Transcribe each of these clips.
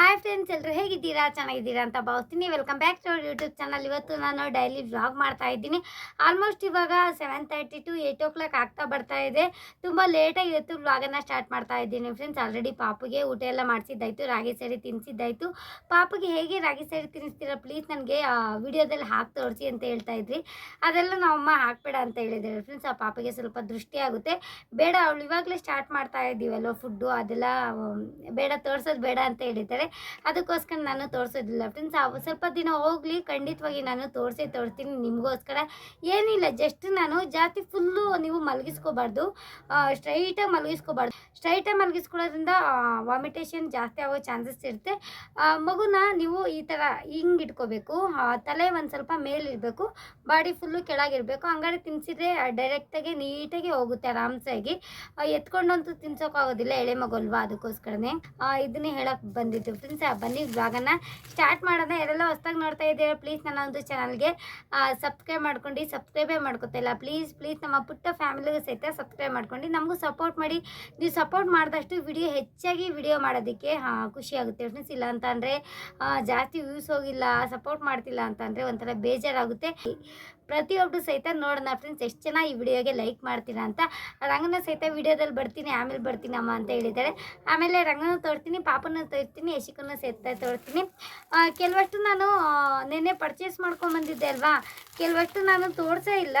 Hi friends ಎಲ್ಲರೂ ಹೇಗಿದ್ದೀರಾ? ಚೆನ್ನಾಗಿದ್ದೀರಾ ಅಂತ ಭಾವಿಸ್ತೀನಿ. Welcome back to our YouTube channel ಇವತ್ತು ನಾನು ಡೈಲಿ ವ್ಲಾಗ್ ಮಾಡ್ತಾ ಇದ್ದೀನಿ. ಆಲ್ಮೋಸ್ಟ್ ಇವಾಗ seven thirty to eight o'clock ಆಗ್ತಾ ಬರ್ತಾ ಇದೆ. ತುಂಬ ಲೇಟಾಗಿ ಇವತ್ತು ವ್ಲಾಗನ್ನು ಸ್ಟಾರ್ಟ್ ಮಾಡ್ತಾ ಇದ್ದೀನಿ ಫ್ರೆಂಡ್ಸ್ ಆಲ್ರೆಡಿ ಪಾಪುಗೆ ಊಟ ಎಲ್ಲ ಮಾಡಿಸಿದ್ದಾಯಿತು, ರಾಗಿ ಸರಿ ತಿನ್ನಿಸಿದ್ದಾಯಿತು ಪಾಪುಗೆ ಹೇಗೆ ರಾಗಿ ಸರಿ ತಿನ್ನಿಸ್ತೀರಾ ಪ್ಲೀಸ್ ನನಗೆ ವಿಡಿಯೋದಲ್ಲಿ ಹಾಕಿ ತೋರಿಸಿ ಅಂತ ಹೇಳ್ತಾ ಇದ್ರಿ. ಅದೆಲ್ಲ ನಮ್ಮಮ್ಮ ಹಾಕ್ಬೇಡ ಅಂತ ಹೇಳಿದ್ದಾರೆ ಫ್ರೆಂಡ್ಸ್ ಆ ಪಾಪಿಗೆ ಸ್ವಲ್ಪ ದೃಷ್ಟಿ ಆಗುತ್ತೆ. ಬೇಡ, ಅವಳು ಇವಾಗಲೇ ಸ್ಟಾರ್ಟ್ ಮಾಡ್ತಾ ಇದ್ದೀವಲ್ವ ಫುಡ್ಡು ಅದೆಲ್ಲ ಬೇಡ, ತೋರಿಸೋದು ಬೇಡ ಅಂತ ಹೇಳಿದ್ದಾರೆ. ಅದಕ್ಕೋಸ್ಕರ ನಾನು ತೋರಿಸೋದಿಲ್ಲ. ಫ್ರೆಂಡ್ಸ್ ಸ್ವಲ್ಪ ದಿನ ಹೋಗಲಿ, ಖಂಡಿತವಾಗಿ ನಾನು ತೋರಿಸಿ ತೋರಿಸ್ತೀನಿ ನಿಮಗೋಸ್ಕರ. ಏನಿಲ್ಲ ಜಸ್ಟ್ ನಾನು ಜಾಸ್ತಿ ಫುಲ್ಲು ನೀವು ಮಲಗಿಸ್ಕೋಬಾರ್ದು. ಸ್ಟ್ರೈಟಾಗಿ ಮಲಗಿಸ್ಕೋಬಾರ್ದು. ಸ್ಟ್ರೈಟಾಗಿ ಮಲಗಿಸ್ಕೊಳ್ಳೋದ್ರಿಂದ ವಾಮಿಟೇಷನ್ ಜಾಸ್ತಿ ಆಗೋ ಚಾನ್ಸಸ್ ಇರುತ್ತೆ. ಮಗುನ ನೀವು ಈ ಥರ ಹಿಂಗೆ ಇಟ್ಕೋಬೇಕು. ತಲೆ ಒಂದು ಸ್ವಲ್ಪ ಮೇಲಿರಬೇಕು ಬಾಡಿ ಫುಲ್ಲು ಕೆಳಗಿರಬೇಕು. ಹಂಗಾರೆ ತಿನ್ಸಿದ್ರೆ ಡೈರೆಕ್ಟಾಗಿ ನೀಟಾಗಿ ಹೋಗುತ್ತೆ ಆರಾಮ್ಸಾಗಿ ಎತ್ಕೊಂಡಂತೂ ತಿನ್ಸೋಕ್ಕಾಗೋದಿಲ್ಲ ಎಳೆ ಮಗು ಅಲ್ವಾ ಅದಕ್ಕೋಸ್ಕರನೇ. ಇದನ್ನೇ ಹೇಳಕ್ಕೆ ಬಂದಿದ್ದು. ಫ್ರೆಂಡ್ಸ್ ಬನ್ನಿ ಬ್ಲಾಗನ್ನು ಸ್ಟಾರ್ಟ್ ಮಾಡೋಣ. ಯಾರೆಲ್ಲ ಹೊಸ್ದಾಗಿ ನೋಡ್ತಾ ಇದ್ದೀರಾ ಪ್ಲೀಸ್ ನನ್ನ ಒಂದು ಚಾನಲ್ಗೆ ಸಬ್ಸ್ಕ್ರೈಬ್ ಮಾಡ್ಕೊಂಡು ಸಬ್ಸ್ಕ್ರೈಬೇ ಮಾಡ್ಕೊತಾ ಇಲ್ಲ. ಪ್ಲೀಸ್ ಪ್ಲೀಸ್ ನಮ್ಮ ಪುಟ್ಟ ಫ್ಯಾಮಿಲಿಗೂ ಸಹಿತ ಸಬ್ಸ್ಕ್ರೈಬ್ ಮಾಡ್ಕೊಂಡು, ನಮಗೂ ಸಪೋರ್ಟ್ ಮಾಡಿ. ನೀವು ಸಪೋರ್ಟ್ ಮಾಡಿದಷ್ಟು ವಿಡಿಯೋ ಹೆಚ್ಚಾಗಿ ವಿಡಿಯೋ ಮಾಡೋದಕ್ಕೆ ಖುಷಿ ಆಗುತ್ತೆ ಫ್ರೆಂಡ್ಸ್ ಇಲ್ಲ ಅಂತ ಅಂದರೆ ಜಾಸ್ತಿ ವ್ಯೂಸ್ ಹೋಗಿಲ್ಲ ಸಪೋರ್ಟ್ ಮಾಡ್ತಿಲ್ಲ ಅಂತಂದರೆ ಒಂಥರ ಬೇಜಾರಾಗುತ್ತೆ. ಪ್ರತಿಯೊಬ್ಬರು ಸಹಿತ ನೋಡೋಣ ಫ್ರೆಂಡ್ಸ್ ಎಷ್ಟು ಜನ ಈ ವಿಡಿಯೋಗೆ ಲೈಕ್ ಮಾಡ್ತೀರಾ ಅಂತ. ರಂಗನ ಸಹಿತ ವಿಡಿಯೋದಲ್ಲಿ ಬರ್ತೀನಿ, ಆಮೇಲೆ ಬರ್ತೀನಿ ಅಮ್ಮ ಅಂತ ಹೇಳಿದ್ದಾರೆ. ಆಮೇಲೆ ರಂಗನ ತೋರ್ತೀನಿ ಪಾಪನ ತೋರ್ತೀನಿ ಯಶಿಕನ ಸಹಿತ ತೋರ್ತೀನಿ. ಕೆಲವಷ್ಟು ನಾನು ನಿನ್ನೆ ಪರ್ಚೇಸ್ ಮಾಡ್ಕೊಂಬಂದಿದ್ದೆ ಅಲ್ವಾ? ಕೆಲವಷ್ಟು ನಾನು ತೋರಿಸೇ ಇಲ್ಲ.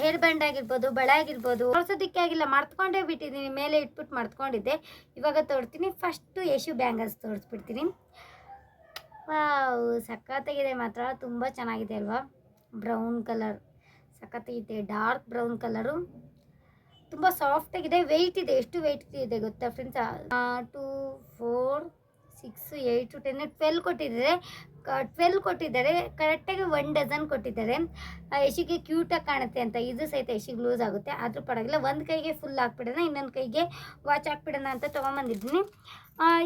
ಹೇರ್ ಬ್ಯಾಂಡ್ ಆಗಿರ್ಬೋದು, ಬಳೆ ಆಗಿರ್ಬೋದು, ತೋರ್ಸೋದಕ್ಕೆ ಆಗಿಲ್ಲ. ಮರ್ತ್ಕೊಂಡೇ ಬಿಟ್ಟಿದ್ದೀನಿ, ಮೇಲೆ ಇಟ್ಬಿಟ್ಟು ಮರ್ತ್ಕೊಂಡಿದ್ದೆ. ಇವಾಗ ತೋರ್ತೀನಿ ಫಸ್ಟು ಯಶು ಬ್ಯಾಂಗಲ್ಸ್ ತೋರಿಸ್ಬಿಡ್ತೀನಿ. ಸಖತ್ತಾಗಿದೆ ಮಾತ್ರ, ತುಂಬ ಚೆನ್ನಾಗಿದೆ ಅಲ್ವಾ? Brown colour. ಸಖತ್ತಾಗಿದೆ ಡಾರ್ಕ್ ಬ್ರೌನ್ ಕಲರು. ತುಂಬ ಸಾಫ್ಟಾಗಿದೆ ವೆಯ್ಟ್ ಇದೆ, ಎಷ್ಟು ವೆಯ್ಟ್ ಇದೆ ಗೊತ್ತಾ friends two four six eight ten twelve ಕೊಟ್ಟಿದ್ದಾರೆ. ಟ್ವೆಲ್ ಕೊಟ್ಟಿದ್ದಾರೆ ಕರೆಕ್ಟಾಗಿ ಒನ್ ಡಜನ್ ಕೊಟ್ಟಿದ್ದಾರೆ. ಯಶಿಗೆ ಕ್ಯೂಟಾಗಿ ಕಾಣುತ್ತೆ ಅಂತ, ಇದು ಸಹಿತ ಯಶಿಗೆ ಲೂಸ್ ಆಗುತ್ತೆ. ಆದರೂ ಪರವಾಗಿಲ್ಲ, ಒಂದು ಕೈಗೆ ಫುಲ್ ಹಾಕ್ಬಿಡೋಣ, ಇನ್ನೊಂದು ಕೈಗೆ ವಾಚ್ ಹಾಕ್ಬಿಡೋಣ ಅಂತ ತೊಗೊಂಬಂದಿದ್ದೀನಿ.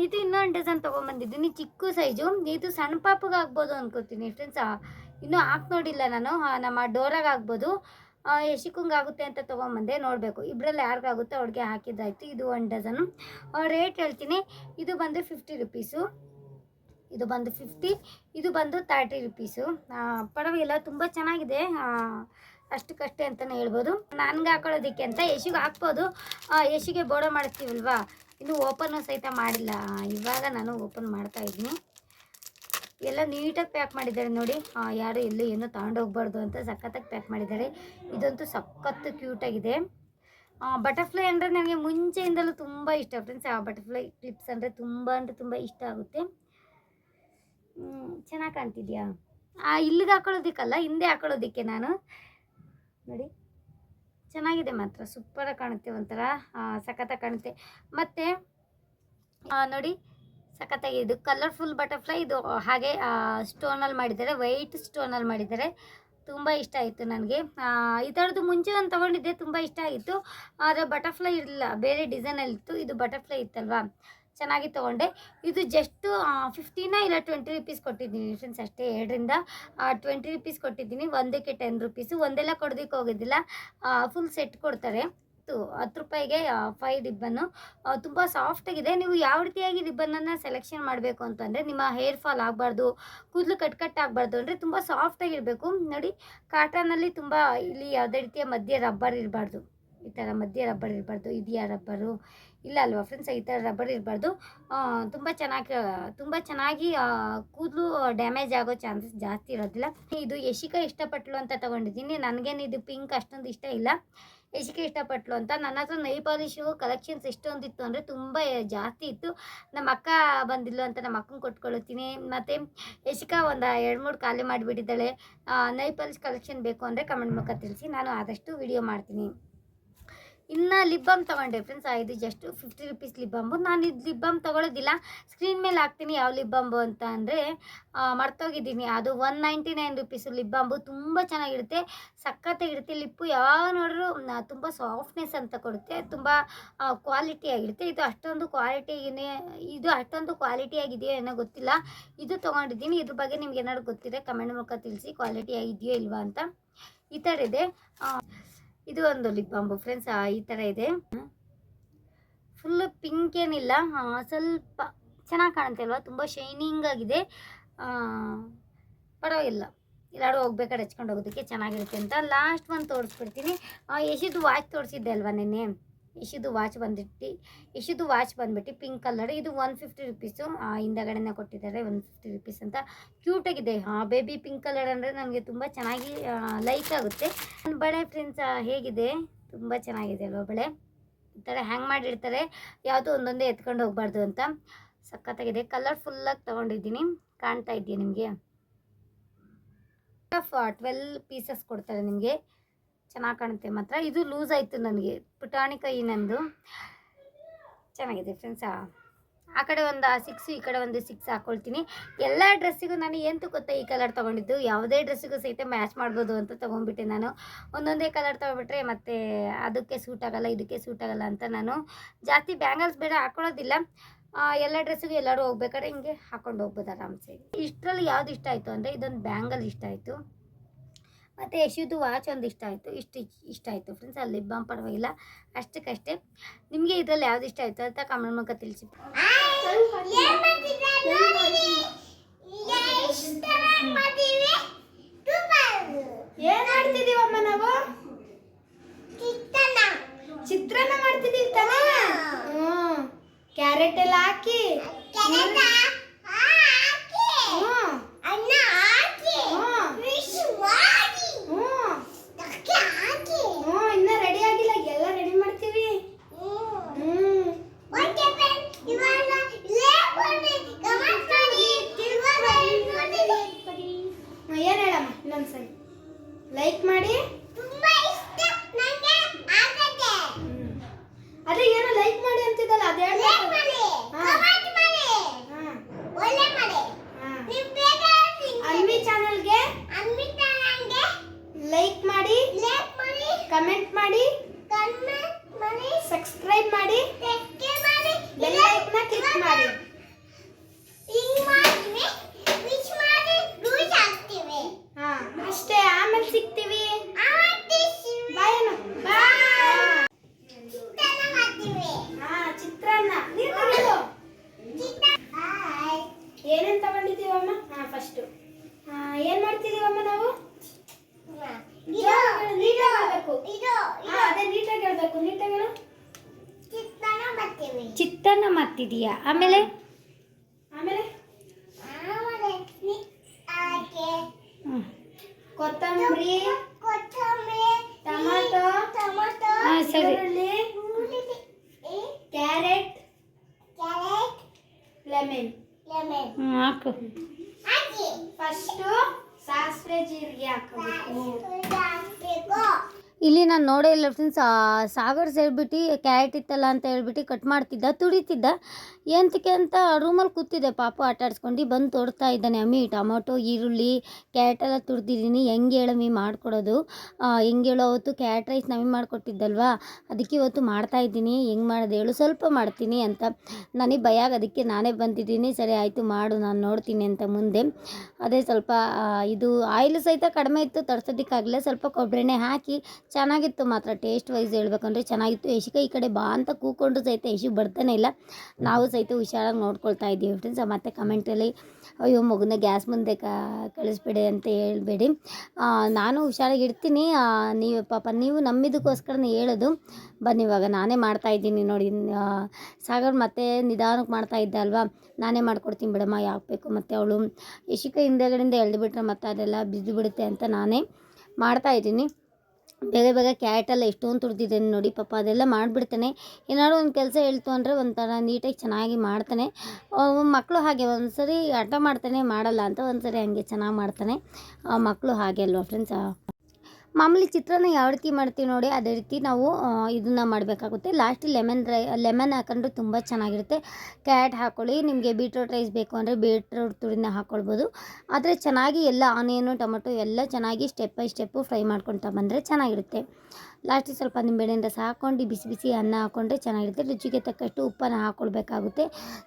ಇದು ಇನ್ನೊಂದು ಡಜನ್ ತೊಗೊಂಬಂದಿದ್ದೀನಿ, ಚಿಕ್ಕ ಸೈಜು ಇದು ಸಣ್ಣ ಪಾಪಗೆ ಆಗ್ಬೋದು ಅನ್ಕೋತೀನಿ ಫ್ರೆಂಡ್ಸ್ ಇನ್ನೂ ಹಾಕಿ ನೋಡಿಲ್ಲ ನಾನು. ನಮ್ಮ ಡೋರಾಗ ಆಗ್ಬೋದು. ಯಶಿಕಂಗೆ ಆಗುತ್ತೆ ಅಂತ ತೊಗೊಂಬಂದೆ, ನೋಡಬೇಕು. ಇಬ್ಬರಲ್ಲಿ ಯಾರಿಗಾಗುತ್ತೋ ಅವ್ರಿಗೆ ಹಾಕಿದ್ದಾಯ್ತು. ಇದು ಒನ್ ಡಜನು ರೇಟ್ ಹೇಳ್ತೀನಿ. ಇದು ಬಂದು ಫಿಫ್ಟಿ ರುಪೀಸು ಇದು ಬಂದು ಫಿಫ್ಟಿ ಇದು ಬಂದು ತರ್ಟಿ ರುಪೀಸು ಪರವಾಗಿಲ್ಲ, ತುಂಬ ಚೆನ್ನಾಗಿದೆ. ಅಷ್ಟಕ್ಕಷ್ಟೇ ಅಂತಲೇ ಹೇಳ್ಬೋದು. ನನಗೆ ಹಾಕೊಳ್ಳೋದಕ್ಕೆ ಅಂತ ಯಶಿಗೆ ಹಾಕ್ಬೋದು. ಯಶಿಗೆ ಬೋಡೋ ಮಾಡ್ತೀವಲ್ವಾ? ಇನ್ನು ಓಪನ್ನು ಸಹಿತ ಮಾಡಿಲ್ಲ. ಇವಾಗ ನಾನು ಓಪನ್ ಮಾಡ್ತಾ ಇದ್ದೀನಿ. ಎಲ್ಲ ನೀಟಾಗಿ ಪ್ಯಾಕ್ ಮಾಡಿದ್ದಾರೆ ನೋಡಿ. ಯಾರು ಎಲ್ಲೂ ಏನೂ ತಗೊಂಡೋಗ್ಬಾರ್ದು ಅಂತ ಸಖತ್ತಾಗಿ ಪ್ಯಾಕ್ ಮಾಡಿದ್ದಾರೆ. ಇದಂತೂ ಸಖತ್ತು ಕ್ಯೂಟಾಗಿದೆ ಬಟರ್ಫ್ಲೈ ಅಂದರೆ ನನಗೆ ಮುಂಚೆಯಿಂದಲೂ ತುಂಬ ಇಷ್ಟ ಫ್ರೆಂಡ್ಸ್ ಆ ಬಟರ್ಫ್ಲೈ ಕ್ಲಿಪ್ಸ್ ಅಂದರೆ ತುಂಬ ಅಂದರೆ ತುಂಬ ಇಷ್ಟ ಆಗುತ್ತೆ. ಚೆನ್ನಾಗಿ ಕಾಣ್ತಿದ್ಯಾ? ಆ, ಇಲ್ಲಿಗೆ ಹಾಕೊಳ್ಳೋದಿಕ್ಕಲ್ಲ, ಹಿಂದೆ ಹಾಕೊಳ್ಳೋದಿಕ್ಕೆ ನಾನು. ನೋಡಿ, ಚೆನ್ನಾಗಿದೆ ಮಾತ್ರ. ಸೂಪರಾಗಿ ಕಾಣುತ್ತೆ ಒಂಥರ. ಸಖತ್ತಾಗಿ ಕಾಣುತ್ತೆ. ಮತ್ತು ನೋಡಿ ಸಖತ್ತಾಗಿ ಇದು ಕಲರ್ಫುಲ್ ಬಟರ್ಫ್ಲೈ ಇದು ಹಾಗೆ ಸ್ಟೋನಲ್ಲಿ ಮಾಡಿದ್ದಾರೆ. ವೈಟ್ ಸ್ಟೋನಲ್ಲಿ ಮಾಡಿದ್ದಾರೆ. ತುಂಬ ಇಷ್ಟ ಆಯಿತು ನನಗೆ. ಈ ಥರದ್ದು ಮುಂಚೆ ಒಂದು ತೊಗೊಂಡಿದ್ದೆ, ತುಂಬ ಇಷ್ಟ ಆಗಿತ್ತು ಆದರೆ ಬಟರ್ಫ್ಲೈ ಇರಲಿಲ್ಲ. ಬೇರೆ ಡಿಸೈನಲ್ಲಿತ್ತು ಇದು ಬಟರ್ಫ್ಲೈ ಇತ್ತಲ್ವಾ? ಚೆನ್ನಾಗಿ ತೊಗೊಂಡೆ. ಇದು ಜಸ್ಟು ಫಿಫ್ಟಿನ ಇಲ್ಲ ಟ್ವೆಂಟಿ ರುಪೀಸ್ ಕೊಟ್ಟಿದ್ದೀನಿ ಫ್ರೆಂಡ್ಸ್ ಅಷ್ಟೇ. ಎರಡರಿಂದ ಟ್ವೆಂಟಿ ರುಪೀಸ್ ಕೊಟ್ಟಿದ್ದೀನಿ. ಒಂದಕ್ಕೆ ಟೆನ್ ರುಪೀಸು ಒಂದೆಲ್ಲ ಕೊಡೋದಕ್ಕೆ ಹೋಗೋದಿಲ್ಲ ಫುಲ್ ಸೆಟ್ ಕೊಡ್ತಾರೆ. ಹತ್ತು ಹತ್ತು ರೂಪಾಯಿಗೆ ಫೈವ್ ರಿಬ್ಬನ್ನು ತುಂಬ ಸಾಫ್ಟಾಗಿದೆ ನೀವು ಯಾವ ರೀತಿಯಾಗಿ ರಿಬ್ಬನನ್ನು ಸೆಲೆಕ್ಷನ್ ಮಾಡಬೇಕು ಅಂತಂದರೆ, ನಿಮ್ಮ ಹೇರ್ ಫಾಲ್ ಆಗಬಾರ್ದು, ಕೂದಲು ಕಟ್ ಕಟ್ ಆಗಬಾರ್ದು ಅಂದರೆ ತುಂಬ ಸಾಫ್ಟಾಗಿರಬೇಕು ನೋಡಿ ಕಾಟನಲ್ಲಿ ತುಂಬ ಇಲ್ಲಿ ಯಾವುದೇ ರೀತಿಯ ಮಧ್ಯೆ ರಬ್ಬರ್ ಇರಬಾರ್ದು. ಈ ಥರ ಮಧ್ಯೆ ರಬ್ಬರ್ ಇರಬಾರ್ದು. ಇದೆಯಾ ರಬ್ಬರು ಇಲ್ಲ ಅಲ್ವಾ ಫ್ರೆಂಡ್ಸ್ ಈ ಥರ ರಬ್ಬರ್ ಇರಬಾರ್ದು. ತುಂಬ ಚೆನ್ನಾಗಿ ತುಂಬ ಚೆನ್ನಾಗಿ ಕೂದಲು ಡ್ಯಾಮೇಜ್ ಆಗೋ ಚಾನ್ಸಸ್ ಜಾಸ್ತಿ ಇರೋದಿಲ್ಲ. ಇದು ಯಶಿಕಾ ಇಷ್ಟಪಟ್ಟಳು ಅಂತ ತೊಗೊಂಡಿದ್ದೀನಿ. ನನಗೇನು ಇದು ಪಿಂಕ್ ಅಷ್ಟೊಂದು ಇಷ್ಟ ಇಲ್ಲ. ಯಶಿಕ ಇಷ್ಟಪಟ್ಲು ಅಂತ ನನ್ನ ಹತ್ರ ನೈ ಪಾಲಿಶು ಕಲೆಕ್ಷನ್ಸ್ ಎಷ್ಟೊಂದಿತ್ತು ಅಂದರೆ ತುಂಬ ಜಾಸ್ತಿ ಇತ್ತು. ನಮ್ಮ ಅಕ್ಕ ಬಂದಿಲ್ಲ ಅಂತ ನಮ್ಮ ಅಕ್ಕನ ಕೊಟ್ಕೊಳ್ಳುತ್ತೀನಿ ಮತ್ತು ಯಶಿಕಾ ಒಂದು ಎರಡು ಮೂರು ಖಾಲಿ ಮಾಡಿಬಿಟ್ಟಿದ್ದಾಳೆ. ನೈ ಪಾಲಿಶ್ ಕಲೆಕ್ಷನ್ ಬೇಕು ಅಂದರೆ ಕಮೆಂಟ್ ಮುಖ ತಿಳಿಸಿ. ನಾನು ಆದಷ್ಟು ವಿಡಿಯೋ ಮಾಡ್ತೀನಿ. ಇನ್ನು ಲಿಪ್ ಬಾಮ್ ತೊಗೊಂಡೆ ಫ್ರೆಂಡ್ಸ್ ಇದು ಜಸ್ಟ್ ಫಿಫ್ಟಿ ರುಪೀಸ್ ಲಿಪ್ ಬಾಂಬು ನಾನು ಇದು ಲಿಪ್ ಬಾಮ್ ತೊಗೊಳೋದಿಲ್ಲ. ಸ್ಕ್ರೀನ್ ಮೇಲೆ ಹಾಕ್ತೀನಿ ಯಾವ ಲಿಪ್ ಬಾಂಬು ಅಂತ ಅಂದರೆ ಮರ್ತೋಗಿದ್ದೀನಿ. ಅದು one ninety nine rupees lip bomb ತುಂಬ ಚೆನ್ನಾಗಿರುತ್ತೆ. ಸಖತ್ತಾಗಿರುತ್ತೆ ಲಿಪ್ಪು ಯಾವಾಗ ನೋಡಿದ್ರು ತುಂಬ ಸಾಫ್ಟ್ನೆಸ್ ಅಂತ ಕೊಡುತ್ತೆ. ತುಂಬ ಕ್ವಾಲಿಟಿ ಆಗಿರುತ್ತೆ. ಇದು ಅಷ್ಟೊಂದು ಕ್ವಾಲಿಟಿ ಇದು ಅಷ್ಟೊಂದು ಕ್ವಾಲಿಟಿ ಆಗಿದೆಯೋ ಏನೋ ಗೊತ್ತಿಲ್ಲ. ಇದು ತೊಗೊಂಡಿದ್ದೀನಿ. ಇದ್ರ ಬಗ್ಗೆ ನಿಮ್ಗೆ ಏನಾದ್ರು ಗೊತ್ತಿದೆ ಕಮೆಂಟ್ ಮೂಲಕ ತಿಳಿಸಿ. ಕ್ವಾಲಿಟಿ ಆಗಿದೆಯೋ ಇಲ್ವಾ ಅಂತ. ಈ ಥರ ಇದೆ. ಇದು ಒಂದು ಲಿಪ್ ಬಾಂಬು ಫ್ರೆಂಡ್ಸ್ ಈ ಥರ ಇದೆ. ಫುಲ್ ಪಿಂಕ್ ಏನಿಲ್ಲ. ಸ್ವಲ್ಪ ಚೆನ್ನಾಗಿ ಕಾಣುತ್ತೆ ಅಲ್ವಾ? ತುಂಬ ಶೈನಿಂಗ್ ಆಗಿದೆ. ಪರವಾಗಿಲ್ಲ. ಎಲ್ಲಾರು ಹೋಗ್ಬೇಕಾದ್ರೆ ಹಚ್ಕೊಂಡು ಹೋಗೋದಕ್ಕೆ ಚೆನ್ನಾಗಿರುತ್ತೆ ಅಂತ ಲಾಸ್ಟ್ ಒಂದು ತೋರಿಸ್ಬಿಡ್ತೀನಿ. ಎಷ್ಟು ವಾಚ್ ತೋರಿಸಿದ್ದೆ ಅಲ್ವಾ ನೆನ್ನೆ? ಯಶಿದು ವಾಚ್ ಬಂದಿಟ್ಟು, ಇಶುದು ವಾಚ್ ಬಂದ್ಬಿಟ್ಟು ಪಿಂಕ್ ಕಲರ್ ಇದು ಒನ್ ಫಿಫ್ಟಿ ರುಪೀಸು ಹಿಂದಗಡೆನೇ ಕೊಟ್ಟಿದ್ದಾರೆ ಒನ್ ಫಿಫ್ಟಿ ರುಪೀಸ್ ಅಂತ. ಕ್ಯೂಟಾಗಿದೆ ಬೇಬಿ ಪಿಂಕ್ ಕಲರ್ ಅಂದರೆ ನನಗೆ ತುಂಬ ಚೆನ್ನಾಗಿ ಲೈಕ್ ಆಗುತ್ತೆ. ನನ್ನ ಬಳೆ ಫ್ರೆಂಡ್ಸ್ ಹೇಗಿದೆ? ತುಂಬ ಚೆನ್ನಾಗಿದೆ ಅಲ್ವ ಬಳೆ? ಈ ಥರ ಹ್ಯಾಂಗ್ ಮಾಡಿರ್ತಾರೆ. ಯಾವುದೋ ಒಂದೊಂದೇ ಎತ್ಕೊಂಡು ಹೋಗ್ಬಾರ್ದು ಅಂತ. ಸಖತ್ತಾಗಿದೆ. ಕಲರ್ಫುಲ್ಲಾಗಿ ತೊಗೊಂಡಿದ್ದೀನಿ. ಕಾಣ್ತಾ ಇದೆಯಾ ನಿಮಗೆ? ಟ್ವೆಲ್ ಪೀಸಸ್ ಕೊಡ್ತಾರೆ ನಿಮಗೆ. ಚೆನ್ನಾಗಿ ಕಾಣುತ್ತೆ ಮಾತ್ರ. ಇದು ಲೂಸ್ ಆಯಿತು ನನಗೆ. ಪುಟಾಣಿ ಕೈ ನಂದು ಚೆನ್ನಾಗಿದೆ ಫ್ರೆಂಡ್ಸ್ ಆ? ಕಡೆ ಒಂದು ಸಿಕ್ಸು ಈ ಕಡೆ ಒಂದು ಸಿಕ್ಸ್ ಹಾಕ್ಕೊಳ್ತೀನಿ ಎಲ್ಲ ಡ್ರೆಸ್ಸಿಗೂ ನಾನು ಏನು ಗೊತ್ತಾ ಈ ಕಲರ್ ತೊಗೊಂಡಿದ್ದು? ಯಾವುದೇ ಡ್ರೆಸ್ಸಿಗೂ ಸಹಿತ ಮ್ಯಾಚ್ ಮಾಡ್ಬೋದು ಅಂತ ತೊಗೊಂಡ್ಬಿಟ್ಟೆ ನಾನು. ಒಂದೊಂದೇ ಕಲರ್ ತೊಗೊಬಿಟ್ರೆ ಮತ್ತೆ ಅದಕ್ಕೆ ಸೂಟ್ ಆಗೋಲ್ಲ, ಇದಕ್ಕೆ ಸೂಟ್ ಆಗೋಲ್ಲ ಅಂತ ನಾನು ಜಾಸ್ತಿ ಬ್ಯಾಂಗಲ್ಸ್ ಬೇಡ ಹಾಕ್ಕೊಳ್ಳೋದಿಲ್ಲ ಎಲ್ಲ ಡ್ರೆಸ್ಸಿಗೂ ಎಲ್ಲರೂ ಹೋಗ್ಬೇಕಾದ್ರೆ ಹಿಂಗೆ ಹಾಕ್ಕೊಂಡು ಹೋಗ್ಬೋದು ಆರಾಮ್ಸೆ. ಇಷ್ಟರಲ್ಲಿ ಯಾವ್ದು ಇಷ್ಟ ಆಯಿತು ಅಂದರೆ ಇದೊಂದು ಬ್ಯಾಂಗಲ್ ಇಷ್ಟ ಆಯಿತು. ಮತ್ತು ಯಶುದು ವಾಚ್ ಒಂದು ಇಷ್ಟ ಆಯಿತು. ಇಷ್ಟು ಇಷ್ಟ ಆಯಿತು ಫ್ರೆಂಡ್ಸ್ ಅಲ್ಲಿ ಲಿಪ್ ಬಾಮ್ ಪರವಾಗಿಲ್ಲ ಅಷ್ಟಕ್ಕಷ್ಟೇ ನಿಮಗೆ ಇದರಲ್ಲಿ ಯಾವ್ದು ಇಷ್ಟ ಆಯಿತು ಅಂತ ಕಮೆಂಟ್ ಮೂಲಕ ತಿಳಿಸಿ. ಏನು ನಾವು ಚಿತ್ರಾನ್ನ ಮಾಡ್ತಿದ್ದೀವಿ ತಾನೇ? ಹ್ಞೂ ಕ್ಯಾರೆಟ್ ಎಲ್ಲ ಹಾಕಿ ಹ್ಮ್ ಹ್ಮ್ ಹ್ಮ್ ಇನ್ನ ರೆಡಿ ಆಗಿಲ್ಲ ಎಲ್ಲ ರೆಡಿ ಮಾಡ್ತೀವಿ ಹ್ಮ್ ಹ್ಮ್, ಏನ್ ಹೇಳಮ್ಮ ಇನ್ನೊಂದ್ಸರಿ ಲೈಕ್ ಮಾಡಿ ಹ್ಮ್. ಅದೇ ಏನೋ ಲೈಕ್ ಮಾಡಿ ಅಂತಿದ್ದಲ್ಲ ಅದೇ ಅನ್ವಿ ಚಾನಲ್ಗೆ ಲೈಕ್ ಮಾಡಿ ಕಮೆಂಟ್ ಮಾಡಿ ಸಬ್ಸ್ಕ್ರೈಬ್ ಮಾಡಿ ಬೆಲ್ ಐಕ್ನ ಕ್ಲಿಕ್ ಮಾಡಿ ಹಾ ಅಷ್ಟೇ ಆಮೇಲೆ ಸಿಗ್ತೀವಿ ಬಾಯ್ ಬಾಯ್ ಹಾ ಚಿತ್ರಾನ್ನ ನೀನ್ ತಗೊಳ್ಳು. ಏನೇನ್ ತಗೊಂಡಿದೀವಮ್ಮ ಹಾ ಫಸ್ಟ್ ಏನ್ ಮಾಡ್ತಿದೀವಮ್ಮ ನಾವು ನೀಟಾಗಿ ಹೇಳ್ಬೇಕು ಹಾ, ಅದೇ ನೀಟಾಗಿ ಹೇಳ್ಬೇಕು ನೀಟಾಗಿ ಹೇಳು ಚಿತ್ರಾನ್ನ ಮತ್ತಿದೀಯ ಆಮೇಲೆ? ಆಮೇಲೆ. ಕೊತ್ತಂಬರಿ. ಟೊಮಾಟೊ. ಹಾ, ಸರಿ. ಕ್ಯಾರೆಟ್. ಕ್ಯಾರೆಟ್. ಲೆಮನ್. ಹ್ಞೂ ಹಾಕು. ಫಸ್ಟು ಸಾಸಿವೆ ಜೀರಿಗೆ ಹಾಕಬೇಕು. ಇಲ್ಲಿ ನಾನು ನೋಡೇ ಇಲ್ಲ ಫ್ರೆಂಡ್ಸ್ ಸಾಗರ್ ಸೇರಿಬಿಟ್ಟು ಕ್ಯಾರೆಟ್ ಇತ್ತಲ್ಲ ಅಂತ ಹೇಳ್ಬಿಟ್ಟು ಕಟ್ ಮಾಡ್ತಿದ್ದ, ತುಡಿತಿದ್ದ. ಎಂತಕ್ಕೆ ಅಂತ ರೂಮಲ್ಲಿ ಕೂತಿದ್ದೆ. ಪಾಪು ಆಟ ಆಡಿಸ್ಕೊಂಡು ಬಂದು ತೊಡ್ತಾ ಇದ್ದಾನೆ ಅಮ್ಮಿ. ಟೊಮೊಟೊ, ಈರುಳ್ಳಿ ಕ್ಯಾರೆಟ್ ಎಲ್ಲ ತುಡ್ದಿದ್ದೀನಿ. ಹೆಂಗೆ ಹೇಳಮ್ಮಿ ಮಾಡಿಕೊಡೋದು? ಹೆಂಗೆ ಹೇಳೋ ಅವತ್ತು ಕ್ಯಾರೆಟ್ ರೈಸ್ ನಮಗೆ ಮಾಡಿಕೊಟ್ಟಿದ್ದಲ್ವಾ? ಅದಕ್ಕೆ ಇವತ್ತು ಮಾಡ್ತಾ ಇದ್ದೀನಿ. ಹೆಂಗೆ ಮಾಡೋದು ಹೇಳು? ಸ್ವಲ್ಪ ಮಾಡ್ತೀನಿ ಅಂತ. ನನಗೆ ಭಯ ಆಗೋದಕ್ಕೆ ಅದಕ್ಕೆ ನಾನೇ ಬಂದಿದ್ದೀನಿ. ಸರಿ ಆಯಿತು ಮಾಡು, ನಾನು ನೋಡ್ತೀನಿ ಅಂತ ಮುಂದೆ. ಅದೇ ಸ್ವಲ್ಪ ಇದು ಆಯಿಲ್ ಸಹಿತ ಕಡಿಮೆ ಇತ್ತು. ತಡ್ಸೋದಕ್ಕಾಗಲಿಲ್ಲ ಸ್ವಲ್ಪ ಕೊಬ್ಬರಿ ಹಾಕಿ ಚೆನ್ನಾಗಿತ್ತು ಮಾತ್ರ. ಟೇಸ್ಟ್ ವೈಸ್ ಹೇಳ್ಬೇಕಂದ್ರೆ ಚೆನ್ನಾಗಿತ್ತು. ಯಶಿಕ ಈ ಕಡೆ ಬಾ ಅಂತ ಕೂಕೊಂಡು ಸಹಿತ ಯಶು ಬರ್ತಾನೆ ಇಲ್ಲ. ನಾವು ಸಹಿತ ಹುಷಾರಾಗಿ ನೋಡ್ಕೊಳ್ತಾ ಇದ್ದೀವಿ ಫ್ರೆಂಡ್ಸ್ ಮತ್ತು ಕಮೆಂಟಲ್ಲಿ ಅಯ್ಯೋ, ಮಗುನ ಗ್ಯಾಸ್ ಮುಂದೆ ಕಳಿಸ್ಬೇಡಿ ಅಂತ ಹೇಳ್ಬೇಡಿ. ನಾನು ಹುಷಾರಾಗಿ ಇಡ್ತೀನಿ ನೀವು, ಪಾಪ ನೀವು ನಮ್ಮಿದಕ್ಕೋಸ್ಕರನೇ ಹೇಳೋದು. ಬನ್ನಿ ಇವಾಗ. ನಾನೇ ಮಾಡ್ತಾ ಇದ್ದೀನಿ ನೋಡಿ. ಸಾಗರ್ ಮತ್ತೆ ನಿಧಾನಕ್ಕೆ ಮಾಡ್ತಾ ಇದ್ದೆ ಅಲ್ವಾ? ನಾನೇ ಮಾಡ್ಕೊಡ್ತೀನಿ ಬಿಡಮ್ಮ. ಯಾಕೆ ಬೇಕು ಮತ್ತು ಅವಳು. ಯಶಿಕ ಹಿಂದೆಗಡೆಯಿಂದ ಎಳ್ದು ಬಿಟ್ರೆ ಮತ್ತೆ ಅದೆಲ್ಲ ಬಿದ್ದು ಬಿಡುತ್ತೆ ಅಂತ ನಾನೇ ಮಾಡ್ತಾ ಇದ್ದೀನಿ. ಬೇಗ ಬೇಗ ಕ್ಯಾರೆಟೆಲ್ಲ ಎಷ್ಟೊಂದು ತುಡ್ದಿದ್ದೇನೆ ನೋಡಿ ಪಾಪ, ಅದೆಲ್ಲ ಮಾಡಿಬಿಡ್ತಾನೆ. ಏನಾದ್ರು ಒಂದು ಕೆಲಸ ಹೇಳ್ತು ಅಂದರೆ ಒಂಥರ ನೀಟಾಗಿ ಚೆನ್ನಾಗಿ ಮಾಡ್ತಾನೆ. ಮಕ್ಕಳು ಹಾಗೆ ಒಂದು ಸರಿ ಹಠ ಮಾಡ್ತಾನೆ, ಮಾಡಲ್ಲ ಅಂತ ಒಂದು ಸರಿ ಹಂಗೆ ಚೆನ್ನಾಗಿ ಮಾಡ್ತಾನೆ. ಮಕ್ಕಳು ಹಾಗೆ ಅಲ್ವಾ ಫ್ರೆಂಡ್ಸ್ ಮಾಮೂಲಿ ಚಿತ್ರಾನ್ನ ಯಾವ ರೀತಿ ಮಾಡ್ತೀವಿ ನೋಡಿ, ಅದೇ ರೀತಿ ನಾವು ಇದನ್ನು ಮಾಡಬೇಕಾಗುತ್ತೆ. ಲಾಸ್ಟ್ ಲೆಮನ್ ರೈ ಲೆಮನ್ ಹಾಕೊಂಡ್ರೆ ತುಂಬ ಚೆನ್ನಾಗಿರುತ್ತೆ. ಕ್ಯಾರೆಟ್ ಹಾಕ್ಕೊಳ್ಳಿ ನಿಮಗೆ ಬೀಟ್ರೋಟ್ ರೈಸ್ ಬೇಕು ಅಂದರೆ ಬೀಟ್ರೋಟ್ ತುರಿನ ಹಾಕ್ಕೊಳ್ಬೋದು ಆದರೆ ಚೆನ್ನಾಗಿ ಎಲ್ಲ ಆನಿಯನು ಟೊಮೊಟೊ ಎಲ್ಲ ಚೆನ್ನಾಗಿ ಸ್ಟೆಪ್ ಬೈ ಸ್ಟೆಪ್ಪು ಫ್ರೈ ಮಾಡ್ಕೊತಾ ಬಂದರೆ ಚೆನ್ನಾಗಿರುತ್ತೆ. ಲಾಸ್ಟಿಗೆ ಸ್ವಲ್ಪ ನಿಂಬೆಹಣ್ಣಿನ ರಸ ಹಾಕ್ಕೊಂಡು ಬಿಸಿ ಬಿಸಿ ಅನ್ನ ಹಾಕ್ಕೊಂಡ್ರೆ ಚೆನ್ನಾಗಿರುತ್ತೆ. ರುಚಿಗೆ ತಕ್ಕಷ್ಟು ಉಪ್ಪನ್ನು ಹಾಕ್ಕೊಳ್ಬೇಕಾಗುತ್ತೆ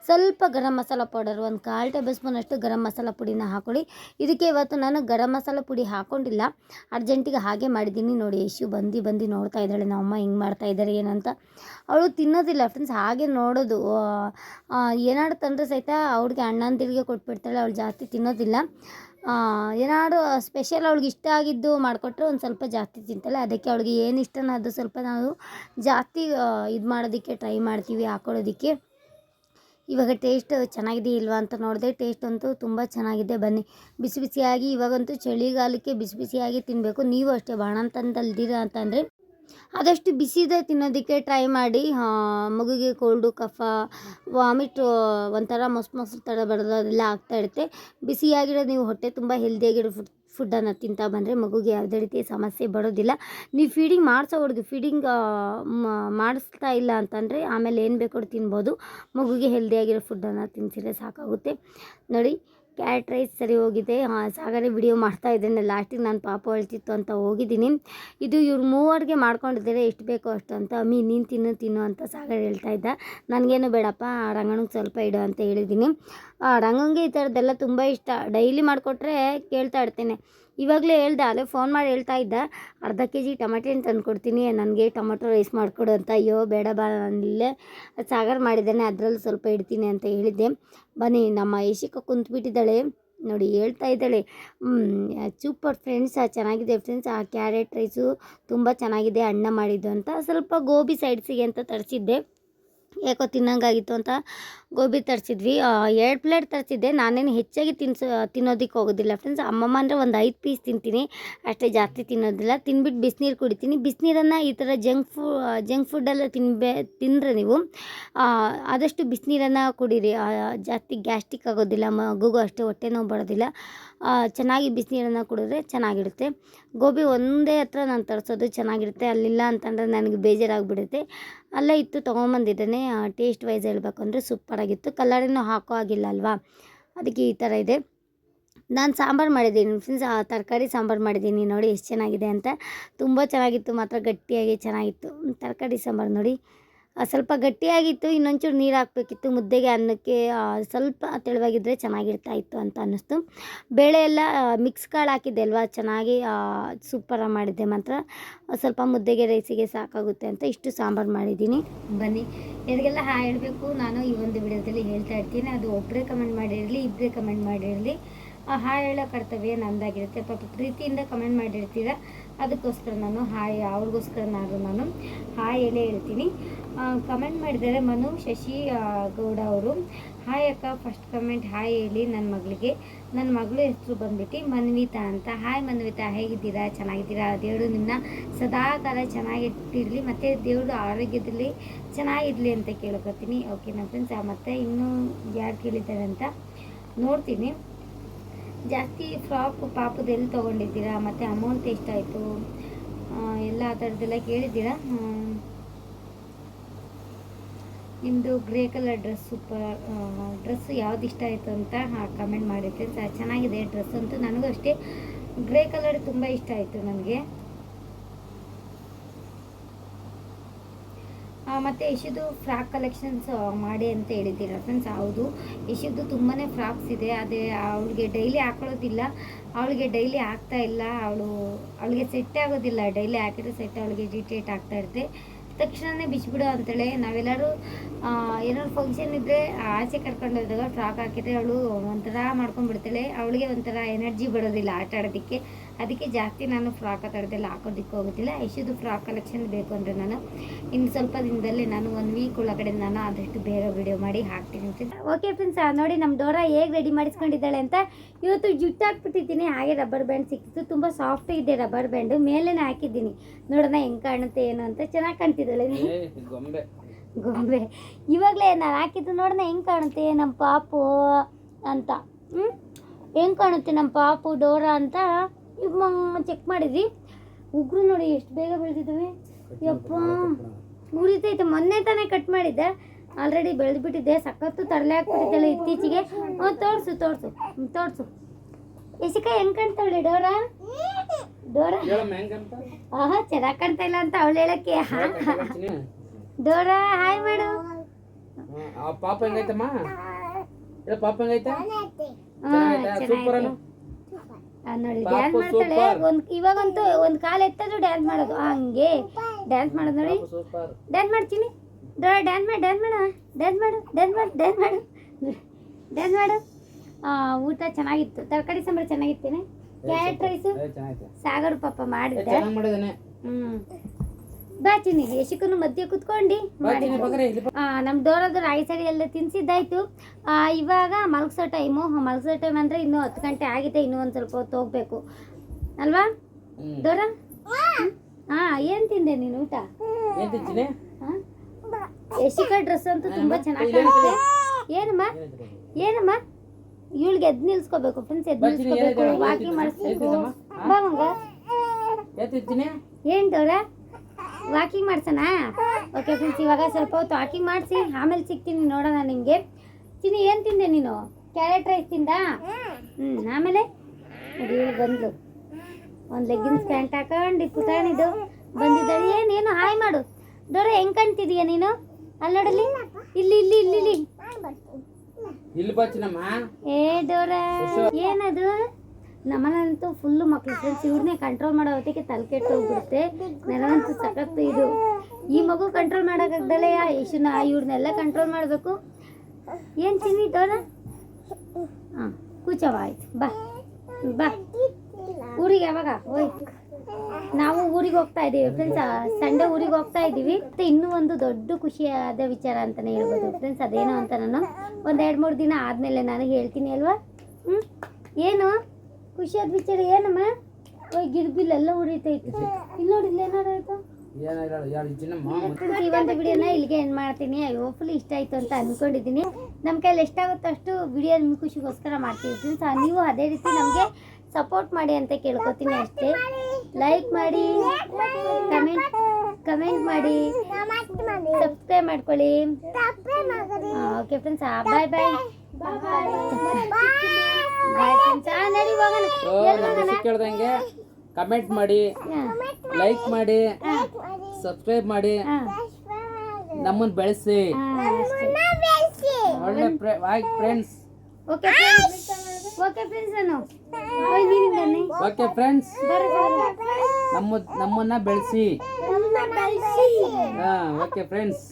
ಸ್ವಲ್ಪ ಗರಂ ಮಸಾಲ ಪೌಡರ್ ಒಂದು ಕಾಲು ಟೇಬಲ್ ಸ್ಪೂನಷ್ಟು ಗರಂ ಮಸಾಲ ಪುಡಿನ ಹಾಕ್ಕೊಳ್ಳಿ ಇದಕ್ಕೆ ಇವತ್ತು ನಾನು ಗರಂ ಮಸಾಲ ಪುಡಿ ಹಾಕ್ಕೊಂಡಿಲ್ಲ ಅರ್ಜೆಂಟಿಗೆ ಹಾಗೆ ಮಾಡಿದ್ದೀನಿ. ನೋಡಿ, ಯಶು ಬಂದು ಬಂದು ನೋಡ್ತಾ ಇದ್ದಾಳೆ. ನಮ್ಮಮ್ಮ ಹಿಂಗೆ ಮಾಡ್ತಾ ಇದ್ದಾರೆ ಏನಂತ. ಅವಳು ತಿನ್ನೋದಿಲ್ಲ ಫ್ರೆಂಡ್ಸ್ ಹಾಗೆ ನೋಡೋದು. ತಂದರೆ ಸಹಿತ ಅವ್ಳಿಗೆ ಅಣ್ಣಂದಿರಿಗೆ ಕೊಟ್ಬಿಡ್ತಾಳೆ. ಅವಳು ಜಾಸ್ತಿ ತಿನ್ನೋದಿಲ್ಲ. ಏನಾದ್ರು ಸ್ಪೆಷಲ್ ಅವ್ಳಿಗೆ ಇಷ್ಟ ಆಗಿದ್ದು ಮಾಡಿಕೊಟ್ರೆ ಒಂದು ಸ್ವಲ್ಪ ಜಾಸ್ತಿ ತಿಂತಾಳೆ. ಅದಕ್ಕೆ ಅವಳಿಗೆ ಏನು ಇಷ್ಟನ ಅದು ಸ್ವಲ್ಪ ನಾವು ಜಾಸ್ತಿ ಇದು ಮಾಡೋದಕ್ಕೆ ಟ್ರೈ ಮಾಡ್ತೀವಿ ಹಾಕ್ಕೊಳ್ಳೋದಕ್ಕೆ ಇವಾಗ ಟೇಸ್ಟ್ ಚೆನ್ನಾಗಿದೆ ಇಲ್ವಾ ಅಂತ ನೋಡಿದೆ ಟೇಸ್ಟ್ ಅಂತೂ ತುಂಬ ಚೆನ್ನಾಗಿದೆ. ಬನ್ನಿ, ಬಿಸಿ ಬಿಸಿಯಾಗಿ ಇವಾಗಂತೂ ಚಳಿಗಾಲಕ್ಕೆ ಬಿಸಿ ಬಿಸಿಯಾಗಿ ತಿನ್ನಬೇಕು ನೀವು ಅಷ್ಟೇ ಬಾಣಂತನದಲ್ದಿರ ಅಂತಂದರೆ ಆದಷ್ಟು ಬಿಸಿದೇ ತಿನ್ನೋದಕ್ಕೆ ಟ್ರೈ ಮಾಡಿ. ಮಗುಗೆ ಕೋಲ್ಡು ಕಫ ವಾಮಿಟ್ ಒಂಥರ ಮೊಸ್ ಮೊಸರು ಥರ ಬರೋದು ಅದೆಲ್ಲ ಆಗ್ತಾ ಇರುತ್ತೆ. ಬಿಸಿಯಾಗಿರೋ ನೀವು ಹೊಟ್ಟೆ ತುಂಬ ಹೆಲ್ದಿಯಾಗಿರೋ ಫುಡ್ ಫುಡ್ಡನ್ನು ತಿಂತಾ ಬಂದರೆ ಮಗುಗೆ ಯಾವುದೇ ರೀತಿ ಸಮಸ್ಯೆ ಬರೋದಿಲ್ಲ. ನೀವು ಫೀಡಿಂಗ್ ಮಾಡಿಸೋ ಹುಡುಗಿ ಫೀಡಿಂಗ್ ಮಾಡಿಸ್ತಾ ಇಲ್ಲ ಅಂತಂದರೆ ಆಮೇಲೆ ಏನು ಬೇಕೋ ತಿನ್ಬೋದು. ಮಗುಗೆ ಹೆಲ್ದಿಯಾಗಿರೋ ಫುಡ್ಡನ್ನು ತಿನ್ಸಿದ್ರೆ ಸಾಕಾಗುತ್ತೆ. ನೋಡಿ ಕ್ಯಾರೆಟ್ ರೈಸ್ ಸರಿ ಹೋಗಿದೆ. ಸಾಗರೆ ವಿಡಿಯೋ ಮಾಡ್ತಾ ಇದ್ದೇನೆ. ಲಾಸ್ಟಿಗೆ ನಾನು ಪಾಪ ಹೇಳ್ತಿತ್ತು ಅಂತ ಹೋಗಿದ್ದೀನಿ. ಇದು ಇವ್ರು ಮೂವರಿಗೆ ಮಾಡ್ಕೊಂಡಿದ್ದಾರೆ. ಎಷ್ಟು ಬೇಕೋ ಅಷ್ಟು ಅಂತ. ಅಮ್ಮಿ ನೀನು ತಿನ್ನು ತಿನ್ನು ಅಂತ ಸಾಗರ್ ಹೇಳ್ತಾ ಇದ್ದ. ನನಗೇನು ಬೇಡಪ್ಪ ರಂಗನಿಗೆ ಸ್ವಲ್ಪ ಇಡು ಅಂತ ಹೇಳಿದ್ದೀನಿ. ರಂಗಂಗೆ ಈ ಥರದ್ದೆಲ್ಲ ತುಂಬ ಇಷ್ಟ. ಡೈಲಿ ಮಾಡಿಕೊಟ್ರೆ ಕೇಳ್ತಾ ಇರ್ತೇನೆ. ಇವಾಗಲೇ ಹೇಳ್ದೆ ಅದೇ ಫೋನ್ ಮಾಡಿ ಹೇಳ್ತಾ ಇದ್ದ, ಅರ್ಧ ಕೆ ಜಿ ಟೊಮೆಟೊ ಹಣ್ಣು ತಂದು ಕೊಡ್ತೀನಿ ನನಗೆ ಟೊಮೆಟೊ ರೈಸ್ ಮಾಡಿಕೊಡು ಅಂತ. ಅಯ್ಯೋ, ಬೇಡ ಬಾ ನಾನಿಲ್ಲೇ ಸಾಗರ್ ಮಾಡಿದ್ದೇನೆ, ಅದರಲ್ಲಿ ಸ್ವಲ್ಪ ಇಡ್ತೀನಿ ಅಂತ ಹೇಳಿದ್ದೆ. ಬನ್ನಿ, ನಮ್ಮ ಏಷಿಕ ಕುಂತ್ಬಿಟ್ಟಿದ್ದಾಳೆ. ನೋಡಿ, ಹೇಳ್ತಾ ಇದ್ದಾಳೆ ಸೂಪರ್ ಫ್ರೆಂಡ್ಸ್ ಚೆನ್ನಾಗಿದೆ ಫ್ರೆಂಡ್ಸ್ ಆ ಕ್ಯಾರೆಟ್ ರೈಸು ತುಂಬ ಚೆನ್ನಾಗಿದೆ ಅಣ್ಣ ಮಾಡಿದ್ದು ಅಂತ. ಸ್ವಲ್ಪ ಗೋಬಿ ಸೈಡ್ಸಿಗೆ ಅಂತ ತರಿಸಿದ್ದೆ. ಯಾಕೋ ತಿನ್ನಂಗಾಗಿತ್ತು ಅಂತ ಗೋಬಿ ತರಿಸಿದ್ವಿ. ಎರಡು ಪ್ಲೇಟ್ ತರಿಸಿದ್ದೆ. ನಾನೇನು ಹೆಚ್ಚಾಗಿ ತಿನ್ಸೋ ತಿನ್ನೋದಕ್ಕೆ ಹೋಗೋದಿಲ್ಲ ಫ್ರೆಂಡ್ಸ್ ಅಮ್ಮಮ್ಮ ಅಂದರೆ ಒಂದು ಐದು ಪೀಸ್ ತಿಂತೀನಿ. ಅಷ್ಟೇ ಜಾಸ್ತಿ ತಿನ್ನೋದಿಲ್ಲ. ತಿನ್ಬಿಟ್ಟು ಬಿಸಿನೀರು ಕುಡಿತೀನಿ. ಬಿಸಿನೀರನ್ನು ಈ ಥರ ಜಂಕ್ ಫು ಜಂಕ್ ಫುಡ್ಡೆಲ್ಲ ತಿನ್ಬೇ, ತಿಂದರೆ ನೀವು ಆದಷ್ಟು ಬಿಸಿನೀರನ್ನು ಕುಡೀರಿ. ಜಾಸ್ತಿ ಗ್ಯಾಸ್ಟಿಕ್ ಆಗೋದಿಲ್ಲ. ಮಗುಗೂ ಅಷ್ಟೇ ಹೊಟ್ಟೆ ನೋವು ಬರೋದಿಲ್ಲ. ಚೆನ್ನಾಗಿ ಬಿಸಿನೀರನ್ನು ಕುಡಿದ್ರೆ ಚೆನ್ನಾಗಿರುತ್ತೆ. ಗೋಬಿ ಒಂದೇ ಹತ್ರ ನಾನು ತರಿಸೋದು ಚೆನ್ನಾಗಿರುತ್ತೆ. ಅಲ್ಲಿಲ್ಲ ಅಂತಂದರೆ ನನಗೆ ಬೇಜಾರಾಗಿಬಿಡುತ್ತೆ. ಅಲ್ಲೇ ಇತ್ತು ತೊಗೊಂಬಂದಿದ್ದೇನೆ. ಟೇಸ್ಟ್ ವೈಸ್ ಹೇಳಬೇಕು ಅಂದರೆ ಸೂಪರಾಗಿತ್ತು. ಕಲ್ಲರಿನೂ ಹಾಕೋ ಆಗಿಲ್ಲ ಅಲ್ವಾ? ಅದಕ್ಕೆ ಈ ಥರ ಇದೆ. ನಾನು ಸಾಂಬಾರು ಮಾಡಿದ್ದೀನಿ ಫ್ರೆಂಡ್ಸ್ ತರಕಾರಿ ಸಾಂಬಾರು ಮಾಡಿದ್ದೀನಿ ನೋಡಿ ಎಷ್ಟು ಚೆನ್ನಾಗಿದೆ ಅಂತ. ತುಂಬ ಚೆನ್ನಾಗಿತ್ತು ಮಾತ್ರ ಗಟ್ಟಿಯಾಗಿ ಚೆನ್ನಾಗಿತ್ತು. ತರಕಾರಿ ಸಾಂಬಾರು ನೋಡಿ. ಆ, ಸ್ವಲ್ಪ ಗಟ್ಟಿಯಾಗಿತ್ತು, ಇನ್ನೊಂಚೂರು ನೀರು ಹಾಕಬೇಕಿತ್ತು. ಮುದ್ದೆಗೆ ಅನ್ನಕ್ಕೆ ಸ್ವಲ್ಪ ತೆಳುವಾಗಿದ್ದರೆ ಚೆನ್ನಾಗಿರ್ತಾ ಇತ್ತು ಅಂತ ಅನ್ನಿಸ್ತು. ಬೇಳೆ ಎಲ್ಲ ಮಿಕ್ಸ್ ಕಾಳು ಹಾಕಿದ್ದೆ ಅಲ್ವಾ? ಚೆನ್ನಾಗಿ ಸೂಪರಾಗಿ ಮಾಡಿದ್ದೆ ಮಾತ್ರ. ಸ್ವಲ್ಪ ಮುದ್ದೆಗೆ ರೈಸಿಗೆ ಸಾಕಾಗುತ್ತೆ ಅಂತ ಇಷ್ಟು ಸಾಂಬಾರು ಮಾಡಿದ್ದೀನಿ. ಬನ್ನಿ ಯಾರಿಗೆಲ್ಲ ಹಾ ಹೇಳಬೇಕು. ನಾನು ಈ ಒಂದು ವಿಡಿಯೋದಲ್ಲಿ ಹೇಳ್ತಾ ಇರ್ತೀನಿ. ಅದು ಒಬ್ಬರೇ ಕಮೆಂಟ್ ಮಾಡಿರಲಿ ಇಬ್ಬರೇ ಕಮೆಂಟ್ ಮಾಡಿರಲಿ. ಹಾ ಹೇಳೋ ಕರ್ತವ್ಯ ನಂದಾಗಿರುತ್ತೆ. ಪಾಪ ಪ್ರೀತಿಯಿಂದ ಕಮೆಂಟ್ ಮಾಡಿರ್ತೀರ. ಅದಕ್ಕೋಸ್ಕರ ನಾನು ಹಾಯ್, ಅವ್ರಿಗೋಸ್ಕರ ನಾನು ನಾನು ಹಾಯ್ ಹೇಳೇ ಹೇಳ್ತೀನಿ. ಕಮೆಂಟ್ ಮಾಡಿದ್ದಾರೆ ಮನು, ಶಶಿ ಗೌಡ ಅವರು. ಹಾಯ್ ಅಕ್ಕ ಫಸ್ಟ್ ಕಮೆಂಟ್ ಹಾಯ್ ಹೇಳಿ ನನ್ನ ಮಗಳಿಗೆ. ನನ್ನ ಮಗಳು ಹೆಸರು ಬಂದ್ಬಿಟ್ಟು ಮನ್ವಿತಾ ಅಂತ. ಹಾಯ್ ಮನ್ವಿತಾ, ಹೇಗಿದ್ದೀರಾ? ಚೆನ್ನಾಗಿದ್ದೀರಾ? ದೇವರು ನಿನ್ನ ಸದಾ ಕಾಲ ಚೆನ್ನಾಗಿಟ್ಟಿರಲಿ, ಮತ್ತು ದೇವರು ಆರೋಗ್ಯದಲ್ಲಿ ಚೆನ್ನಾಗಿರಲಿ ಅಂತ ಕೇಳ್ಕೊತೀನಿ. ಓಕೆ ನನ್ನ ಫ್ರೆಂಡ್ಸ್ ಮತ್ತು ಇನ್ನೂ ಯಾರು ಕೇಳಿದ್ದಾರೆ ಅಂತ ನೋಡ್ತೀನಿ. ಜಾಸ್ತಿ ಫ್ರಾಕ್ ಪಾಪದ ಎಲ್ಲಿ ತೊಗೊಂಡಿದ್ದೀರಾ? ಮತ್ತು ಅಮೌಂಟ್ ಎಷ್ಟಾಯಿತು? ಎಲ್ಲ ಆ ಥರದ್ದೆಲ್ಲ ಕೇಳಿದ್ದೀರಾ? ನಿಮ್ಮದು grey colour dress super dress ಯಾವ್ದು ಇಷ್ಟ ಆಯಿತು ಅಂತ ಕಮೆಂಟ್ ಮಾಡಿರ್ತೀನಿ ಚೆನ್ನಾಗಿದೆ ಡ್ರೆಸ್ ಅಂತೂ. ನನಗೂ ಅಷ್ಟೇ ಗ್ರೇ ಕಲರ್ ತುಂಬ ಇಷ್ಟ ಆಯಿತು ನನಗೆ. ಮತ್ತು ಯಶುದು ಫ್ರಾಕ್ ಕಲೆಕ್ಷನ್ಸ್ ಮಾಡಿ ಅಂತ ಹೇಳಿದ್ದೀರ ಫ್ರೆಂಡ್ಸ್ ಹೌದು ಯಶುದು ತುಂಬಾ ಫ್ರಾಕ್ಸ್ ಇದೆ. ಅದೇ ಅವಳಿಗೆ ಡೈಲಿ ಹಾಕೊಳ್ಳೋದಿಲ್ಲ. ಅವಳಿಗೆ ಡೈಲಿ ಆಗ್ತಾ ಇಲ್ಲ. ಅವಳು, ಅವಳಿಗೆ ಸೆಟ್ ಆಗೋದಿಲ್ಲ. ಡೈಲಿ ಹಾಕಿದ್ರೆ ಸೆಟ್ ಅವಳಿಗೆ ಡಿಟೇಟ್ ಆಗ್ತಾ ಇರುತ್ತೆ. ತಕ್ಷಣವೇ ಬಿಚ್ಚಿಬಿಡು ಅಂತೇಳಿ ನಾವೆಲ್ಲರೂ ಏನಾದ್ರು ಫಂಕ್ಷನ್ ಇದ್ದರೆ ಆಚೆ ಕರ್ಕೊಂಡು ಹೋದಾಗ ಫ್ರಾಕ್ ಹಾಕಿದ್ರೆ ಅವಳು ಒಂಥರ ಮಾಡ್ಕೊಂಡ್ಬಿಡ್ತಾಳೆ. ಅವಳಿಗೆ ಒಂಥರ ಎನರ್ಜಿ ಬರೋದಿಲ್ಲ ಆಟ ಆಡೋದಕ್ಕೆ ಅದಕ್ಕೆ ಜಾಸ್ತಿ ನಾನು ಫ್ರಾಕ್ ಆ ಥರದ್ದೆಲ್ಲ ಹಾಕೋದಕ್ಕೆ ಹೋಗೋದಿಲ್ಲ. ಎಷ್ಟು ಫ್ರಾಕ್ ಕಲೆಕ್ಷನ್ ಬೇಕು ಅಂದರೆ ನಾನು. ಇನ್ನು ಸ್ವಲ್ಪ ದಿನದಲ್ಲಿ ನಾನು ಒಂದು ವೀಕ್ ಒಳಗಡೆ ನಾನು ಆದಷ್ಟು ಬೇರೆ ವಿಡಿಯೋ ಮಾಡಿ ಹಾಕ್ತೀನಿ ಓಕೆ ಫ್ರೆಂಡ್ಸ್ ನೋಡಿ ನಮ್ಮ ಡೋರಾ ಹೇಗೆ ರೆಡಿ ಮಾಡಿಸ್ಕೊಂಡಿದ್ದಾಳೆ ಅಂತ. ಇವತ್ತು ಜುಟ್ಟು ಹಾಕ್ಬಿಟ್ಟಿದ್ದೀನಿ. ಹಾಗೆ ರಬ್ಬರ್ ಬ್ಯಾಂಡ್ ಸಿಕ್ಕಿತ್ತು. ತುಂಬ ಸಾಫ್ಟ್ ಇದೆ ರಬ್ಬರ್ ಬ್ಯಾಂಡು ಮೇಲೇನೆ ಹಾಕಿದ್ದೀನಿ. ನೋಡೋಣ ಹೆಂಗೆ ಕಾಣುತ್ತೆ ಏನು ಅಂತ. ಚೆನ್ನಾಗಿ ಕಾಣ್ತಿದ್ದಾಳೆ ಗೊಂಬೆ. ಗೊಂಬೆ. ಇವಾಗಲೇ ನಾನು ಹಾಕಿದ್ದು ನೋಡೋಣ ಹೆಂಗೆ ಕಾಣುತ್ತೆ ನಮ್ಮ ಪಾಪು ಅಂತ. ಹ್ಞೂ ಹೆಂಗೆ ಕಾಣುತ್ತೆ ನಮ್ಮ ಪಾಪು ಡೋರಾ ಅಂತ? ಈಗ ಚೆಕ್ ಮಾಡಿದ್ವಿ ಉಗ್ರು ನೋಡಿ ಎಷ್ಟು ಬೇಗ ಬೆಳೆದಿದ್ದಾವೆ. ಯಪ್ಪ. ಉರಿತೈತೆ. ಮೊನ್ನೆ ತಾನೇ ಕಟ್ ಮಾಡಿದ್ದೆ. ಆಲ್ರೆಡಿ ಬೆಳೆದ್ಬಿಟ್ಟಿದ್ದೆ. ಸಖತ್ತು ತರಲೆ ಹಾಕ್ಬಿಟ್ಟಿದ್ದಲ್ಲ ಇತ್ತೀಚೆಗೆ. ಹ್ಞೂ ತೋರಿಸು ತೋರಿಸು. ತೋರಿಸು. ಯಶಿಕಾ ಹೆಂಗೆ ಕಾಣ್ತಾವಳೆ ಡೋರಾ? ಡೋರ? ಆಹಾ ಚೆನ್ನಾಗಿ ಕಾಣ್ತಾ ಇಲ್ಲ ಅಂತ ಅವಳು ಹೇಳಕ್ಕೆ. ಡೋರಾ ಹಾಯ್ ಮಾಡು. ಪಾಪ ಹೆಂಗೈತಮ್ಮ? ಪಾಪ ಹೆಂಗೈತೆ? ಹಾ? ಸೂಪರ್ ಆ, ನೋಡಿ ಡ್ಯಾನ್ಸ್ ಮಾಡ್ತಾಳೆ. ಒಂದ್ ಇವಾಗಂತೂ ಒಂದ್ ಕಾಲ್ ಎತ್ತದ್ರು ಡ್ಯಾನ್ಸ್ ಮಾಡೋದು. ಹಂಗೆ. ಡ್ಯಾನ್ಸ್ ಮಾಡೋದು ನೋಡಿ. ಡ್ಯಾನ್ಸ್ ಮಾಡ್ತೀನಿ ಡ್ಯಾನ್ಸ್ ಮಾಡಿ ಡ್ಯಾನ್ಸ್ ಮಾಡ ಡ್ಯಾನ್ಸ್ ಮಾಡು ಡ್ಯಾನ್ಸ್ ಮಾಡು ಡ್ಯಾನ್ಸ್ ಮಾಡು ಡ್ಯಾನ್ಸ್ ಮಾಡು. ಆ, ಊಟ ಚೆನ್ನಾಗಿತ್ತು. ತರಕಾರಿ ಸಾಂಬಾರು ಚೆನ್ನಾಗಿತ್ತೇನೆ. ಕ್ಯಾರೆಟ್ ರೈಸು ಸಾಗರ್ ಪಾಪ ಮಾಡಿದ್ದೆ. ಚೆನ್ನಾಗ್ ಮಾಡಿದಾನೆ ಯಶಕನು ಮಧ್ಯೆ ಕುತ್ಕೊಂಡು. ನಮ್ಮ ಡೋರದು ರಾಗಿ ಸರಿ ಎಲ್ಲ ತಿನ್ಸಿದ್ದಾಯ್ತು. ಆ, ಇವಾಗ ಮಲಗಿಸೋ ಟೈಮು ಮಲಗಿಸೋ ಟೈಮ್ ಅಂದ್ರೆ ಇನ್ನೂ ಹತ್ತು ಗಂಟೆ ಆಗಿದೆ ಇನ್ನೂ ಒಂದು ಸ್ವಲ್ಪ ಹೊತ್ತು ಹೋಗ್ಬೇಕು. ಅಲ್ವಾ? ದೋರ? ಡೋರ ಹಾಂ ಏನು ತಿಂದೆ ನೀನು ಊಟ? ಯಶಿಕ ಡ್ರೆಸ್ ಅಂತೂ ತುಂಬಾ ಚೆನ್ನಾಗಿ ಕಾಣುತ್ತೆ. ಏನಮ್ಮ? ಏನಮ್ಮ? ಇವಳಿಗೆ ಎದ್ದು ನಿಲ್ಸ್ಕೋಬೇಕು ಫ್ರೆಂಡ್ಸ್ ಚಿನ್ನಿ, ನಿಲ್ಸ್ಕೋಬೇಕು? ವಾಕಿಂಗ್ ಮಾಡಿಸ್ಬೇಕು. ಏನಿದಮ್ಮ? ಬಾ ಮಂಗ. ಏನ್ ಡೋರಾ ಏನು ಡೋರ ವಾಕಿಂಗ್ ಮಾಡ್ಸೋಣ ಓಕೆ ಫ್ರೆಂಡ್ಸ್ ಇವಾಗ ಸ್ವಲ್ಪ ಹೊತ್ತು ವಾಕಿಂಗ್ ಮಾಡಿಸಿ ಆಮೇಲೆ ಸಿಗ್ತೀನಿ ನೋಡೋಣ ನಿಮಗೆ. ಚಿನ್ನಿ ಏನು ತಿಂದೆ ನೀನು? ಕ್ಯಾರೆಟ್ ರೈಸ್ ತಿಂದ? ಹ್ಞೂ ಆಮೇಲೆ? ಬಂದ್ಲು. ಒಂದು ಲೆಗ್ಗಿನ್ಸ್ ಪ್ಯಾಂಟ್ ಹಾಕೊಂಡು ಕುತಾಣಿದ್ದು ಬಂದಿದ್ದಾಳೆ ಏನೇನು ಹಾಯ್ ಮಾಡು. ದೊರೆ ಹೆಂಗೆ ಕಾಣ್ತಿದೀಯ ನೀನು? ಅಲ್ಲಿ ನೋಡಲಿ ಇಲ್ಲಿ ಇಲ್ಲಿ ಇಲ್ಲಿ. ಇಲ್ಲಿ ಏ ದೊರೆ ಏನದು? ನಮ್ಮನಂತೂ ಫುಲ್ಲು ಮಕ್ಳು ಫ್ರೆಂಡ್ಸ್ ಇವ್ರನ್ನೇ ಕಂಟ್ರೋಲ್ ಮಾಡೋ ಹೊತ್ತಿಗೆ ತಲೆ ಕೆಟ್ಟು ಹೋಗ್ಬಿಡುತ್ತೆ. ನನಗಂತೂ ಸಖತ್ತು ಇದು. ಈ ಮಗು ಕಂಟ್ರೋಲ್ ಮಾಡೋಕ್ಕಾಗ್ದಲೇ ಇಶುನ ಇವ್ರನ್ನೆಲ್ಲ ಕಂಟ್ರೋಲ್ ಮಾಡಬೇಕು. ಏನು ತಿನ್ನಿ ತೋಣ ಹಾಂ ಕೂಚವ ಆಯ್ತು. ಬಾ ಬಾ. ಊರಿಗೆ ಯಾವಾಗ? ಓಯ್. ನಾವು ಊರಿಗೆ ಹೋಗ್ತಾ ಇದ್ದೀವಿ ಫ್ರೆಂಡ್ಸ್ ಸಂಡೆ ಊರಿಗೆ ಹೋಗ್ತಾ ಇದ್ದೀವಿ. ಮತ್ತು ಇನ್ನೂ ಒಂದು ದೊಡ್ಡ ಖುಷಿಯಾದ ವಿಚಾರ ಅಂತಲೇ ಹೇಳ್ಬೋದು. ಫ್ರೆಂಡ್ಸ್ ಅದೇನು ಅಂತ ನಾನು ಒಂದು ಎರಡು ಮೂರು ದಿನ ಆದಮೇಲೆ ನಾನು ಹೇಳ್ತೀನಿ ಅಲ್ವಾ? ಹ್ಞೂ ಏನು? ಖುಷಿಯಾದ ವಿಚಾರ ಏನಮ್ಮ? ಗಿಡಬಿಲ್ ಗಿರ್ಬಿಲೆಲ್ಲ ಉರಿತೈತಿ. ಇಲ್ಲಿ ನೋಡಿ ಇಲ್ಲಿ ಚಿನ್ನಮ್ಮ ಫ್ರೆಂಡ್ಸ್ ಈ ಒಂದು ವಿಡಿಯೋನ ಇಲ್ಲಿಗೆ ಏನು ಮಾಡ್ತೀನಿ? ಹೋಪ್ಫುಲಿ ಇಷ್ಟ ಆಯಿತು ಅಂತ ಅಂದ್ಕೊಂಡಿದ್ದೀನಿ ನಮ್ಮ ಕೈಯಲ್ಲಿ ಎಷ್ಟಾಗುತ್ತೋ ಅಷ್ಟು ವಿಡಿಯೋ ನಿಮ್ಮ ಖುಷಿಗೋಸ್ಕರ ಮಾಡ್ತೀವಿ. ಸೊ ನೀವು ಅದೇ ರೀತಿ ನಮಗೆ ಸಪೋರ್ಟ್ ಮಾಡಿ ಅಂತ ಕೇಳ್ಕೊತೀನಿ ಅಷ್ಟೇ. ಲೈಕ್ ಮಾಡಿ ಕಮೆಂಟ್ ಕಮೆಂಟ್ ಮಾಡಿ ಸಬ್ಸ್ಕ್ರೈಬ್ ಮಾಡ್ಕೊಳ್ಳಿ. ಓಕೆ ಫ್ರೆಂಡ್ಸ್ ಬಾಯ್ ಬಾಯ್ ನಡಿ ಹೋಗೋಣ ಓ ಎಲ್ಲಿ ನಮ್ಮ ಹೋಗೋಣ ಹೆಸರು ಕೇಳ್ದಂಗೆ. ಕಮೆಂಟ್ ಮಾಡಿ ಹಾಂ ಲೈಕ್ ಮಾಡಿ ಸಬ್ಸ್ಕ್ರೈಬ್ ಮಾಡಿ. ಹಾಂ ನಮ್ಮನ್ನ ಬೆಳೆಸಿ. ಒಳ್ಳೆ friends okay friends okay friends ಅನ್ನು. ಓಯ್ ನೀನು ಬನ್ನಿ. ಓಕೆ ಫ್ರೆಂಡ್ಸ್ ಬರ್ರಿ ನಮ್ಮ ನಮ್ಮನ್ನ ಬೆಳೆಸಿ. ಹಾ ಓಕೆ ಫ್ರೆಂಡ್ಸ್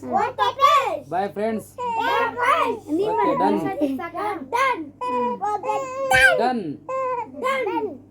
ಬಾಯ್ ಫ್ರೆಂಡ್ಸ್ ನೀವು Okay, done. Done done